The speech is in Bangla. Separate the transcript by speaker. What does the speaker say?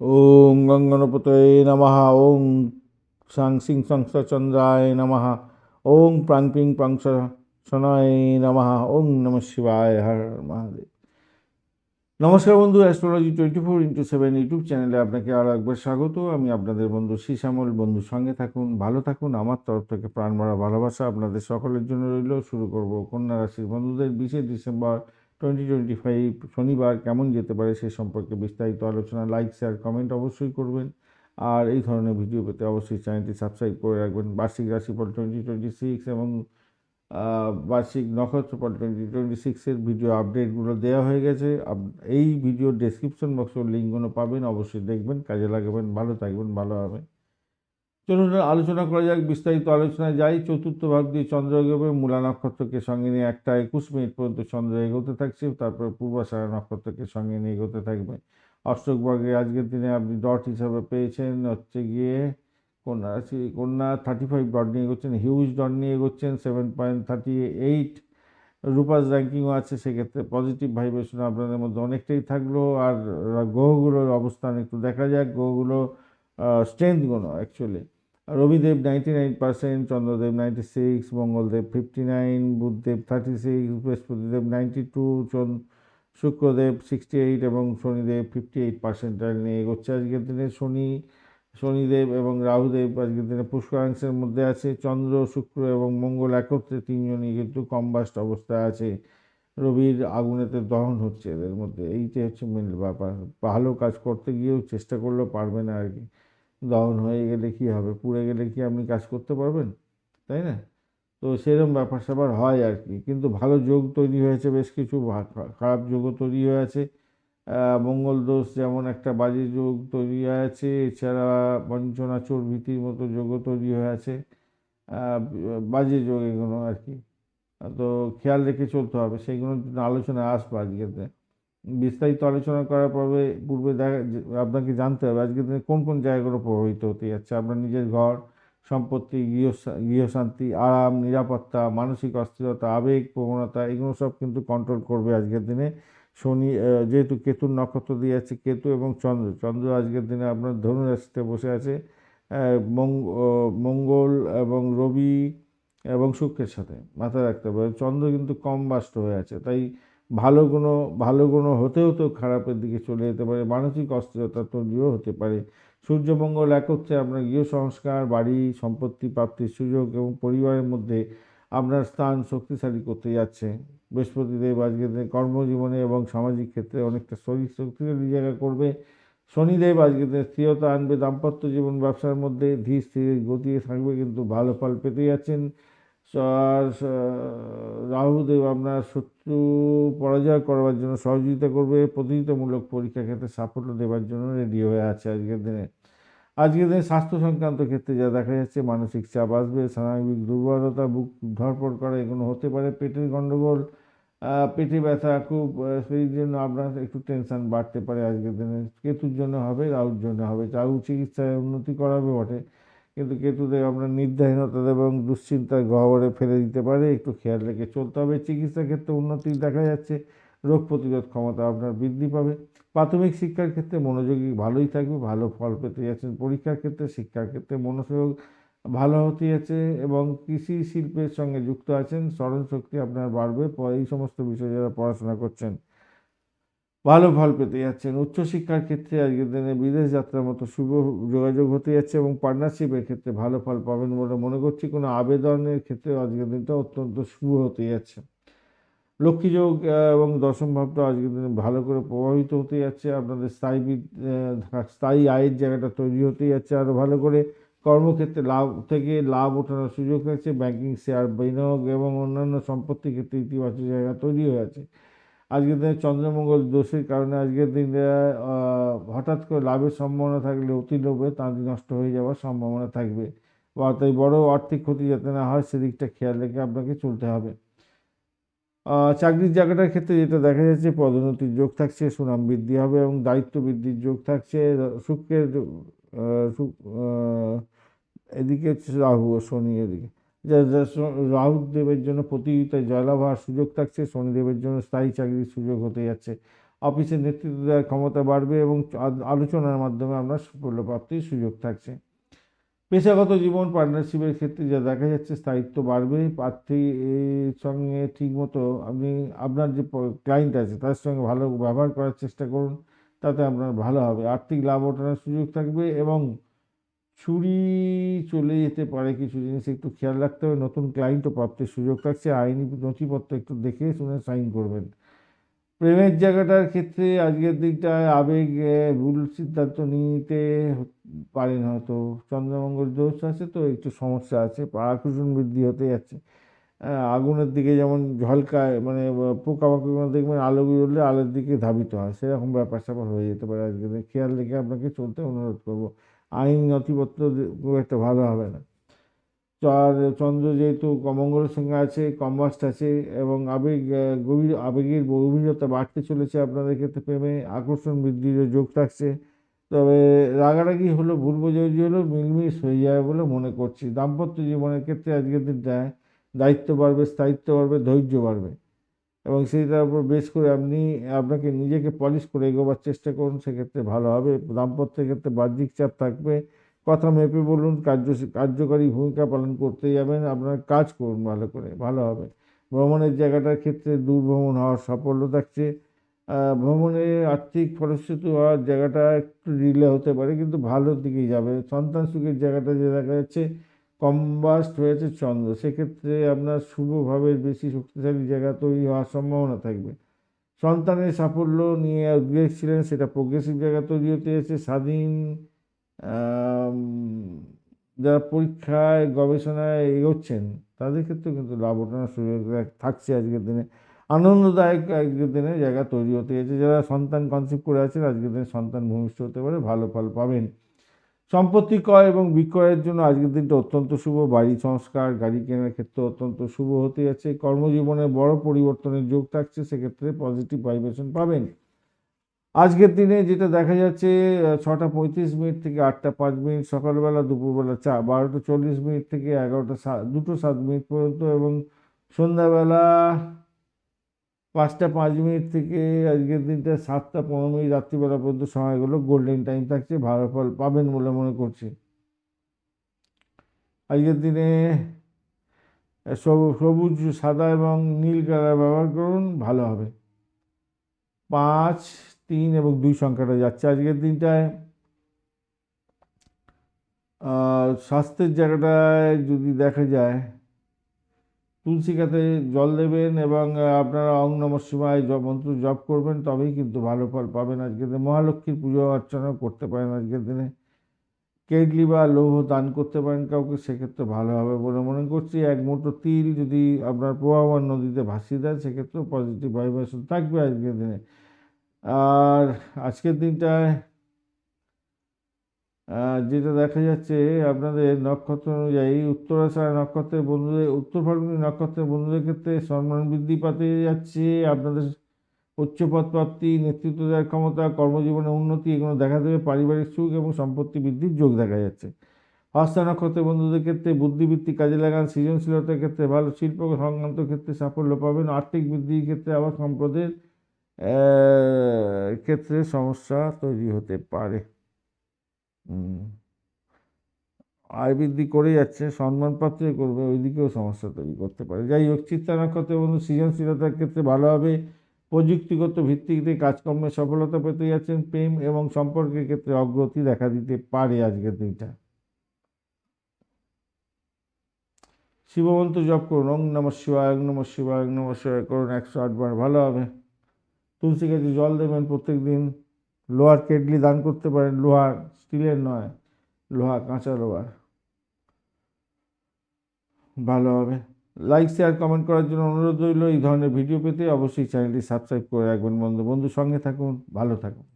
Speaker 1: ওম গঙ্গনপতয়ে নমঃ ওং সাং সিং সংসচন্দ্রায় নমঃ ওং প্রাং পিং প্রাং শনয় নমঃ ওং নম শিবায় হর মহাদেব নমস্কার বন্ধু astrology twenty four into seven YouTube চ্যানেলে আপনাকে আরও একবার স্বাগত। আমি আপনাদের বন্ধু শ্যামল বন্ধুর সঙ্গে থাকুন, ভালো থাকুন। আমার তরফ থেকে প্রাণ ভরা ভালোবাসা আপনাদের সকলের জন্য রইল। শুরু করব কন্যা রাশির বন্ধুদের বিশে ডিসেম্বর টোয়েন্টি টোয়েন্টি ফাইভ শনিবার কেমন যেতে পারে সে সম্পর্কে বিস্তারিত আলোচনা লাইক শেয়ার কমেন্ট অবশ্যই করবেন। আর এই ধরনের ভিডিও পেতে অবশ্যই চ্যানেলটি সাবস্ক্রাইব করে রাখবেন। বার্ষিক রাশিফল টোয়েন্টি টোয়েন্টি সিক্স এবং বার্ষিক নক্ষত্রফল টোয়েন্টি টোয়েন্টি সিক্সের ভিডিও আপডেটগুলো দেওয়া হয়ে গেছে। এই ভিডিওর ডেসক্রিপশন বক্সের লিঙ্কগুলো পাবেন। অবশ্যই দেখবেন। কাজে লাগাবেন। ভালো থাকবেন। ভালো হবে। চলুন, আলোচনা করা যাক, বিস্তারিত আলোচনায় যাই। চতুর্থ ভাগ দিয়ে চন্দ্র এগোবে, মূলা নক্ষত্রকে সঙ্গে নিয়ে একটা একুশ মিনিট পর্যন্ত চন্দ্র এগোতে থাকছে, তারপর পূর্বাশারা নক্ষত্রকে সঙ্গে নিয়ে এগোতে থাকবে। অষ্টক ভাগে আজকের দিনে আপনি ডট হিসাবে পেয়েছেন, হচ্ছে গিয়ে কন্যা কন্যা থার্টি ফাইভ ডট নিয়ে এগোচ্ছেন, হিউজ ডট নিয়ে এগোচ্ছেন সেভেন পয়েন্ট থার্টি এইট রূপাস র্যাঙ্কিংও আছে, সেক্ষেত্রে পজিটিভ ভাইব্রেশন আপনাদের মধ্যে অনেকটাই থাকল। আর গ্রহগুলোর অবস্থান একটু দেখা যাক, গ্রহগুলো স্ট্রেংথগুলো actually Rabidev ninety nine percent, Chandradev ninety six, Mangaldev fifty nine, Budhdev thirty six, Brihaspatidev ninety two Shukradev sixty eight এবং শনিদেব ফিফটি এইট পার্সেন্টাইল নিয়ে এগোচ্ছে। আজকের দিনে শনি, শনিদেব এবং রাহুদেব আজকের দিনে পুষ্করাংশের মধ্যে আছে। চন্দ্র, শুক্র এবং মঙ্গল একত্রে তিনজনই কিন্তু কম্বাস্ট অবস্থায় আছে। রবির আগুনেতে দহন হচ্ছে এদের মধ্যে। এইটাই হচ্ছে মেন ব্যাপার। ভালো কাজ করতে গিয়েও চেষ্টা করলেও পারবে না আর কি। দহন হয়ে গেলে কী হবে? পুড়ে গেলে কি আপনি কাজ করতে পারবেন? তাই না? তো সেরকম ব্যাপার স্যাপার হয় আর কি। কিন্তু ভালো যোগ তৈরি হয়েছে, বেশ কিছু খারাপ যোগও তৈরি হয়ে আছে মঙ্গল দোষ যেমন একটা বাজে যোগ তৈরি হয়ে আছে এছাড়া বঞ্চনা চোর ভীতির মতো যোগও তৈরি হয়ে আছে বাজে যোগ এগুলো আর কি। তো খেয়াল রেখে চলতে হবে। সেইগুলোর জন্য আলোচনা আসবে আজকেতে বিস্তারিত আলোচনা করার পর্বে, পূর্বে দেখা আপনাকে জানতে হবে, আজকের দিনে কোন কোন জায়গাগুলো প্রভাবিত হতে যাচ্ছে? আপনার নিজের ঘর, সম্পত্তি গৃহ গৃহশান্তি, আরাম, নিরাপত্তা, মানসিক অস্থিরতা, আবেগ, প্রবণতা, এগুলো সব কিন্তু কন্ট্রোল করবে আজকের দিনে। শনি যেহেতু কেতুর নক্ষত্র দিয়ে আছে কেতু এবং চন্দ্র। চন্দ্র আজকের দিনে আপনার ধনু রাশিতে বসে আছে। মঙ্গ- মঙ্গল এবং রবি এবং শুক্রের সাথে মাথায় রাখতে হবে। চন্দ্র কিন্তু কম বাষ্ট হয়ে আছে, তাই ভালো কোনো ভালো কোনো হতে হতেও খারাপের দিকে চলে যেতে পারে, মানসিক অস্থিরতা তৈরিও হতে পারে। সূর্যমঙ্গল একত্রে আপনার গৃহ সংস্কার, বাড়ি, সম্পত্তি প্রাপ্তির সুযোগ এবং পরিবারের মধ্যে আপনার স্থান শক্তিশালী করতে যাচ্ছে। বৃহস্পতিদেব আজকের দিনে কর্মজীবনে এবং সামাজিক ক্ষেত্রে অনেকটা শরীর শক্তিশালী জায়গা করবে। শনিদেব আজকের দিনে স্থিরতা আনবে, দাম্পত্য জীবন ব্যবসার মধ্যে ধীর স্থির গতিয়ে থাকবে, কিন্তু ভালো ফল পেতে যাচ্ছেন। রাহুদেব আপনার শত্রু পরাজয় করবার জন্য সহযোগিতা করবে, প্রতিযোগিতামূলক পরীক্ষা ক্ষেত্রে সাফল্য দেওয়ার জন্য রেডি হয়ে আছে আজকের দিনে। আজকের দিনে স্বাস্থ্য সংক্রান্ত ক্ষেত্রে যা দেখা যাচ্ছে, মানসিক চাপ আসবে, স্বাভাবিক দুর্বলতা বুক ধরপড় করা এগুলো হতে পারে, পেটের গণ্ডগোল পেটে ব্যথা খুব সেই জন্য আপনার একটু টেনশন বাড়তে পারে আজকের দিনে। কেতুর জন্য হবে, রাহুর জন্য হবে। রাহু চিকিৎসায় উন্নতি করাবে বটে। কিন্তু কেতুদের আপনার নির্ধারণতা এবং দুশ্চিন্তার গহ্বরে ফেলে দিতে পারে। একটু খেয়াল রেখে চলতে হবে। চিকিৎসা ক্ষেত্রে উন্নতি দেখা যাচ্ছে। রোগ প্রতিরোধ ক্ষমতা আপনার বৃদ্ধি পাবে। প্রাথমিক শিক্ষার ক্ষেত্রে মনোযোগী ভালোই থাকবে। ভালো ফল পেতে যাচ্ছেন পরীক্ষার ক্ষেত্রে, শিক্ষার ক্ষেত্রে মনোযোগ ভালো হতে যাচ্ছে এবং কৃষি শিল্পের সঙ্গে যুক্ত আছেন। স্মরণশক্তি আপনার বাড়বে। এই সমস্ত বিষয়ে যারা পড়াশোনা করছেন ভালো ফল পেতে যাচ্ছেন। উচ্চশিক্ষার ক্ষেত্রে আজকের দিনে বিদেশ যাত্রার মতো শুভ যোগাযোগ হতে যাচ্ছে এবং পার্টনারশিপের ক্ষেত্রে ভালো ফল পাবেন বলে মনে করছি। কোনো আবেদনের ক্ষেত্রে আজকের দিনটা অত্যন্ত শুভ হতে যাচ্ছে। লক্ষ্মী যোগ এবং দশম ভাবটা আজকের দিনে ভালো করে প্রভাবিত হতে যাচ্ছে। আপনাদের স্থায়ী স্থায়ী আয়ের জায়গাটা তৈরি হতে যাচ্ছে আরও ভালো করে। কর্মক্ষেত্রে লাভ থেকে লাভ ওঠানোর সুযোগ আছে। ব্যাংকিং শেয়ার, বিনিয়োগ এবং অন্যান্য সম্পত্তি ক্ষেত্রে ইতিবাচক জায়গা তৈরি হয়ে আছে। আজকের দিনে চন্দ্রমঙ্গল দোষের কারণে আজকের দিনে হঠাৎ করে লাভের সম্ভাবনা থাকলে অতি লোভে তাঁতি নষ্ট হয়ে যাওয়ার সম্ভাবনা থাকবে। বা তাই বড় আর্থিক ক্ষতি যাতে না হয়, সেদিকটা খেয়াল রেখে আপনাকে চলতে হবে। চাকরির জায়গাটার ক্ষেত্রে যেটা দেখা যাচ্ছে, পদোন্নতির যোগ থাকছে, সুনাম বৃদ্ধি হবে এবং দায়িত্ব বৃদ্ধির যোগ থাকছে। শুক্রের এদিকে হচ্ছে রাহু ও শনি এদিকে। যা যা, স- রাহু দেবের জন্য প্রতিযোগিতায় জয়লাভ হওয়ার সুযোগ থাকছে শনিদেবের জন্য স্থায়ী চাকরির সুযোগ হতে যাচ্ছে। অফিসের নেতৃত্ব দেওয়ার ক্ষমতা বাড়বে এবং আলোচনার মাধ্যমে আপনার সাফল্য প্রাপ্তির সুযোগ থাকছে। পেশাগত জীবন পার্টনারশিপের ক্ষেত্রে যা দেখা যাচ্ছে, স্থায়িত্ব বাড়বে। প্রার্থীর সঙ্গে ঠিকমতো আপনি, আপনার যে ক্লায়েন্ট আছে, তার সঙ্গে ভালো ব্যবহার করার চেষ্টা করুন, তাতে আপনার ভালো হবে। আর্থিক লাভ ওঠানোর সুযোগ থাকবে এবং চুরি চলে যেতে পারে কিছু জিনিস, একটু খেয়াল রাখতে হবে। নতুন ক্লায়েন্টও প্রাপ্তির সুযোগ থাকছে। আইনি নথিপত্র একটু দেখে শুনে সাইন করবেন। প্রেমের জায়গাটার ক্ষেত্রে আজকের দিনটায় আবেগ ভুল সিদ্ধান্ত নিতে পারেন হয়তো। চন্দ্রমঙ্গল দোষ আছে তো, একটু সমস্যা আছে। আকর্ষণ বৃদ্ধি হতে যাচ্ছে। আগুনের দিকে যেমন ঝলকায় মানে পোকামাকড় দেখবেন, আলো জ্বললে আলোর দিকে ধাবিত হয়। সেরকম ব্যাপার স্যাপার হয়ে যেতে পারে আজকে দিনে। খেয়াল রেখে আপনাকে চলতে অনুরোধ করব। আইন নথিপত্র খুব একটা ভালো হবে না। আর চন্দ্র যেহেতু মঙ্গলের সঙ্গে আছে, কম্বাস্ট আছে, এবং আবেগ গভীর, আবেগের গভীরতা বাড়তে চলেছে আপনাদের ক্ষেত্রে প্রেমে, আকর্ষণ বৃদ্ধির যোগ থাকছে। তবে রাগারাগি হলো ভুল বোঝাবুঝি হলো, মিলমিশ হয়ে যাবে বলে মনে করছি। দাম্পত্য জীবনের ক্ষেত্রে আজকের দিনটায় দায়িত্ব বাড়বে, স্থায়িত্ব বাড়বে, ধৈর্য বাড়বে। এবং সেইটার উপর বেশ করে আপনি, আপনাকে নিজেকে পলিশ করে এগোবার চেষ্টা করুন, সেক্ষেত্রে ভালো হবে। দাম্পত্যের ক্ষেত্রে বাহ্যিক চাপ থাকবে। কথা মেপে বলুন, কার্য, কার্যকারী ভূমিকা পালন করতে যাবেন, আপনার কাজ করুন ভালো করে, ভালো হবে। ভ্রমণের জায়গাটার ক্ষেত্রে দূর ভ্রমণ হওয়ার সাফল্য থাকছে। ভ্রমণে আর্থিক ফলশ্রুতি হওয়ার জায়গাটা একটু ডিলে হতে পারে, কিন্তু ভালোর দিকেই যাবে। সন্তান সুখের জায়গাটা যে দেখা যাচ্ছে কম্বাস্ট হয়েছে চন্দ্র। সেক্ষেত্রে আপনার শুভভাবে বেশি শক্তিশালী জায়গা তৈরি হওয়ার সম্ভাবনা থাকবে। সন্তানের সাফল্য নিয়ে উদ্বেগ ছিলেন, সেটা প্রোগ্রেসিভ জায়গা তৈরি হতে যাচ্ছে স্বাধীন যারা পরীক্ষায়, গবেষণায় এগোচ্ছেন, তাদের ক্ষেত্রেও কিন্তু লাভ ওঠানোর সুযোগ থাকছে আজকের দিনে। আনন্দদায়ক আজকের দিনে জায়গা তৈরি হতে যাচ্ছে যারা সন্তান কনসেপ্ট করে আছেন, আজকের দিনে সন্তান ভূমিষ্ঠ হতে পারে, ভালো ফল পাবেন। সম্পত্তি ক্রয় এবং বিক্রয়ের জন্য আজকের দিনটা অত্যন্ত শুভ। বাড়ি সংস্কার, গাড়ি কেনার ক্ষেত্রে অত্যন্ত শুভ হতে যাচ্ছে। কর্মজীবনে বড় পরিবর্তনের যোগ থাকছে, সেক্ষেত্রে পজিটিভ ভাইব্রেশন পাবেন। আজকের দিনে যেটা দেখা যাচ্ছে ছটা পঁয়ত্রিশ মিনিট থেকে আটটা পাঁচ মিনিট, সকালবেলা, দুপুরবেলা চা, বারোটা চল্লিশ মিনিট থেকে এগারোটা দুটো সাত মিনিট পর্যন্ত এবং সন্ধ্যাবেলা পাঁচটা পাঁচ মিনিট থেকে আজকের দিনটা সাতটা পনেরো মিনিট রাত্রিবেলা পর্যন্ত সময়গুলো গোল্ডেন টাইম থাকছে, ভালো ফল পাবেন বলে মনে করছি। আজকের দিনে সবুজ, সাদা এবং নীল কালার ব্যবহার করুন, ভালো হবে। পাঁচ, তিন এবং দুই সংখ্যাটা যাচ্ছে আজকের দিনটায়। স্বাস্থ্যের জায়গাটায় যদি দেখা যায় তুলসী গাছে জল দেবেন এবং আপনারা অং নম শিবায় মন্ত্র জপ করবেন, তবেই কিন্তু ভালো ফল পাবেন আজকের দিনে। মহালক্ষ্মীর পুজো অর্চনা করতে পারেন আজকের দিনে। কেটলি বা লৌহ দান করতে পারেন কাউকে, সেক্ষেত্রে ভালো হবে বলে মনে করছি। এক মুঠো তিল যদি আপনার প্রবাহমান নদীতে ভাসিয়ে দেয়, সেক্ষেত্রেও পজিটিভ ভাইব্রেশন থাকবে আজকের দিনে। আর আজকের দিনটায় যেটা দেখা যাচ্ছে, আপনাদের নক্ষত্র অনুযায়ী উত্তরাষাঢ় নক্ষত্রের বন্ধুদের, উত্তর ফাল্গুনী নক্ষত্রের বন্ধুদের ক্ষেত্রে সম্মান বৃদ্ধি পাতে যাচ্ছে। আপনাদের উচ্চপদ প্রাপ্তি নেতৃত্ব দেওয়ার ক্ষমতা, কর্মজীবনে উন্নতি, এগুলো দেখা দেবে। পারিবারিক সুখ এবং সম্পত্তি বৃদ্ধির যোগ দেখা যাচ্ছে। হস্তা নক্ষত্রের বন্ধুদের ক্ষেত্রে বুদ্ধিবৃত্তি কাজে লাগান। সৃজনশীলতার ক্ষেত্রে ভালো শিল্প সংক্রান্ত ক্ষেত্রে সাফল্য পাবেন। আর্থিক বৃদ্ধির ক্ষেত্রে আবার সম্পদের ক্ষেত্রে সমস্যা তৈরি হতে পারে। আয় বৃদ্ধি করে যাচ্ছে সম্মান পাত্রই করবে, ওইদিকেও সমস্যা তৈরি করতে পারে। যাই হোক, চিত্তা নক্ষত্রের বন্ধু সৃজনশীলতার ক্ষেত্রে ভালো হবে। প্রযুক্তিগত ভিত্তিতে কাজকর্মে সফলতা পেতে যাচ্ছেন। প্রেম এবং সম্পর্কের ক্ষেত্রে অগ্রগতি দেখা দিতে পারে আজকের দিনটা। শিবমন্ত্র জপ করুন। ওং নম শিবায়, ওং নম শিবায়, ওং নম শিবায় করুন। একশো আটবার ভালো হবে। তুলসী গাছে জল দেবেন প্রত্যেক দিন লোহার কেটলি দান করতে পারেন লোহার স্টিলের নয়, লোহা কাঁচা লোহার। ভালো হবে। লাইক শেয়ার কমেন্ট করার জন্য অনুরোধ রইল। এই ধরনের ভিডিও পেতে অবশ্যই চ্যানেলটি সাবস্ক্রাইব করে রাখবেন বন্ধু। বন্ধু সঙ্গে থাকুন, ভালো থাকুন।